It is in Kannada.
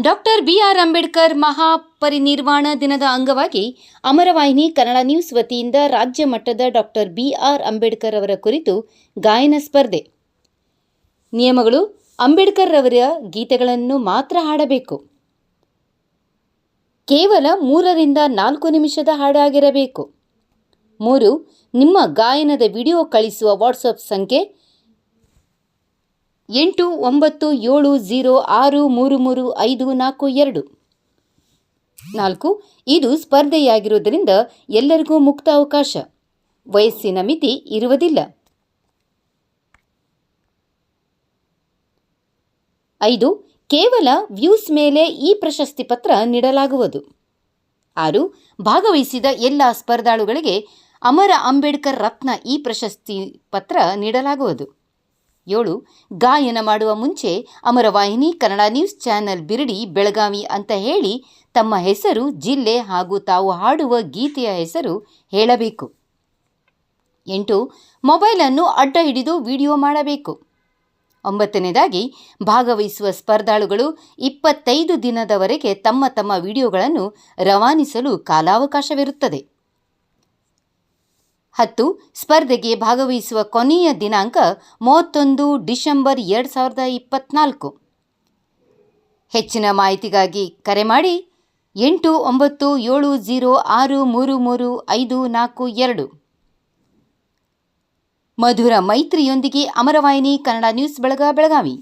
ಡಾಕ್ಟರ್ ಬಿಆರ್ ಅಂಬೇಡ್ಕರ್ ಮಹಾಪರಿನಿರ್ವಾಣ ದಿನದ ಅಂಗವಾಗಿ ಅಮರವಾಹಿನಿ ಕನ್ನಡ ನ್ಯೂಸ್ ವತಿಯಿಂದ ರಾಜ್ಯ ಮಟ್ಟದ ಡಾಕ್ಟರ್ ಬಿಆರ್ ಅಂಬೇಡ್ಕರ್ ಅವರ ಕುರಿತು ಗಾಯನ ಸ್ಪರ್ಧೆ. ನಿಯಮಗಳು, ಅಂಬೇಡ್ಕರ್ ಅವರ ಗೀತೆಗಳನ್ನು ಮಾತ್ರ ಹಾಡಬೇಕು. ಕೇವಲ ಮೂರರಿಂದ ನಾಲ್ಕು ನಿಮಿಷದ ಹಾಡಾಗಿರಬೇಕು. ಮೂರು, ನಿಮ್ಮ ಗಾಯನದ ವಿಡಿಯೋ ಕಳಿಸುವ ವಾಟ್ಸಪ್ ಸಂಖ್ಯೆ ಎಂಟು ಒಂಬತ್ತು ಏಳು ಝೀರೋ ಆರು ಮೂರು ಮೂರು ಐದು ನಾಲ್ಕು ಎರಡು. ನಾಲ್ಕು, ಇದು ಸ್ಪರ್ಧೆಯಾಗಿರುವುದರಿಂದ ಎಲ್ಲರಿಗೂ ಮುಕ್ತ ಅವಕಾಶ. ವಯಸ್ಸಿನ ಮಿತಿ ಇರುವುದಿಲ್ಲ. ಐದು, ಕೇವಲ ವ್ಯೂಸ್ ಮೇಲೆ ಈ ಪ್ರಶಸ್ತಿ ಪತ್ರ ನೀಡಲಾಗುವುದು. ಆರು, ಭಾಗವಹಿಸಿದ ಎಲ್ಲ ಸ್ಪರ್ಧಾಳುಗಳಿಗೆ ಅಮರ ಅಂಬೇಡ್ಕರ್ ರತ್ನ ಈ ಪ್ರಶಸ್ತಿ ಪತ್ರ ನೀಡಲಾಗುವುದು. ಏಳು, ಗಾಯನ ಮಾಡುವ ಮುಂಚೆ ಅಮರವಾಹಿನಿ ಕನ್ನಡ ನ್ಯೂಸ್ ಚಾನೆಲ್ ಬಿರಡಿ ಬೆಳಗಾವಿ ಅಂತ ಹೇಳಿ ತಮ್ಮ ಹೆಸರು, ಜಿಲ್ಲೆ ಹಾಗೂ ತಾವು ಹಾಡುವ ಗೀತೆಯ ಹೆಸರು ಹೇಳಬೇಕು. ಎಂಟು ಮೊಬೈಲನ್ನು ಅಡ್ಡ ಹಿಡಿದು ವಿಡಿಯೋ ಮಾಡಬೇಕು. ಒಂಬತ್ತನೇದಾಗಿ, ಭಾಗವಹಿಸುವ ಸ್ಪರ್ಧಾಳುಗಳು ಇಪ್ಪತ್ತೈದು ದಿನದವರೆಗೆ ತಮ್ಮ ತಮ್ಮ ವಿಡಿಯೋಗಳನ್ನು ರವಾನಿಸಲು ಕಾಲಾವಕಾಶವಿರುತ್ತದೆ. ಹತ್ತು ಸ್ಪರ್ಧೆಗೆ ಭಾಗವಹಿಸುವ ಕೊನೆಯ ದಿನಾಂಕ ಮೂವತ್ತೊಂದು ಡಿಸೆಂಬರ್ ಎರಡು ಸಾವಿರದ ಇಪ್ಪತ್ತ್ನಾಲ್ಕು ಹೆಚ್ಚಿನ ಮಾಹಿತಿಗಾಗಿ ಕರೆ ಮಾಡಿ ಎಂಟು ಒಂಬತ್ತು ಏಳು ಝೀರೋ ಆರು ಮೂರು ಮೂರು ಐದು ನಾಲ್ಕು ಎರಡು. ಮಧುರ ಮೈತ್ರಿಯೊಂದಿಗೆ ಅಮರವಾಹಿನಿ ಕನ್ನಡ ನ್ಯೂಸ್ ಬೆಳಗ ಬೆಳಗಾವಿ.